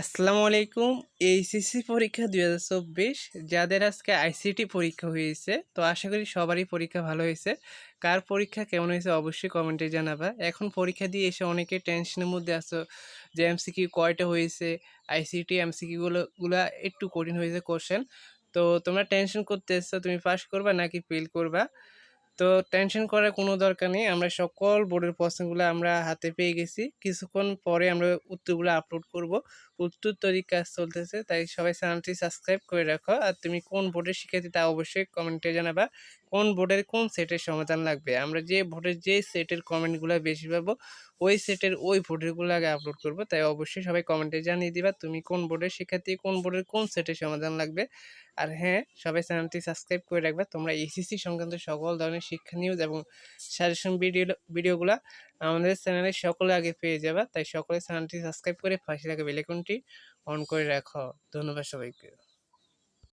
আসসালামু আলাইকুম। এইচএসসি পরীক্ষা দুই হাজার চব্বিশ, যাদের আজকে আইসিটি পরীক্ষা হয়েছে, তো আশা করি সবারই পরীক্ষা ভালো হয়েছে। কার পরীক্ষা কেমন হয়েছে অবশ্যই কমেন্টে জানাবা। এখন পরীক্ষা দিয়ে এসে অনেকে টেনশনের মধ্যে আসো যে এমসিকিউ কয়টা হয়েছে, আইসিটি এমসিকিউগুলো গুলা একটু কঠিন হয়েছে কোশ্চেন তো তোমরা টেনশন করতে এসছো, তুমি পাস করবা নাকি ফেল করবা? তো টেনশন করার কোনো দরকার নেই। আমরা সকল বোর্ডের প্রশ্নগুলো আমরা হাতে পেয়ে গেছি। কিছুক্ষণ পরে আমরা উত্তরগুলো আপলোড করব। উত্তর তৈরি কাজ চলতেছে, তাই সবাই চ্যানেলটি সাবস্ক্রাইব করে রাখো। আর তুমি কোন বোর্ডের শিক্ষার্থী তা অবশ্যই কমেন্টে জানাবা। কোন বোর্ডের কোন সেটের সমাধান লাগবে? আমরা যে বোর্ডের যে সেটের কমেন্টগুলো বেশি পাবো ওই সেটের ওই বোর্ডেরগুলো আগে আপলোড করব। তাই অবশ্যই সবাই কমেন্টে জানিয়ে দিবা, তুমি কোন বোর্ডের শিক্ষার্থী, কোন বোর্ডের কোন সেটের সমাধান লাগবে। আর হ্যাঁ সবাই চ্যানেলটি সাবস্ক্রাইব করে রাখবে। তোমরা এসিসি সংক্রান্ত সকল ধরনের শিক্ষা নিউজ এবং সাজেশন ভিডিও ভিডিওগুলো আমাদের চ্যানেলে সকলে আগে পেয়ে যাবা। তাই সকলে চ্যানেলটি সাবস্ক্রাইব করে পাশে থাকা বেলেকনটি অন করে রাখো। ধন্যবাদ সবাইকে।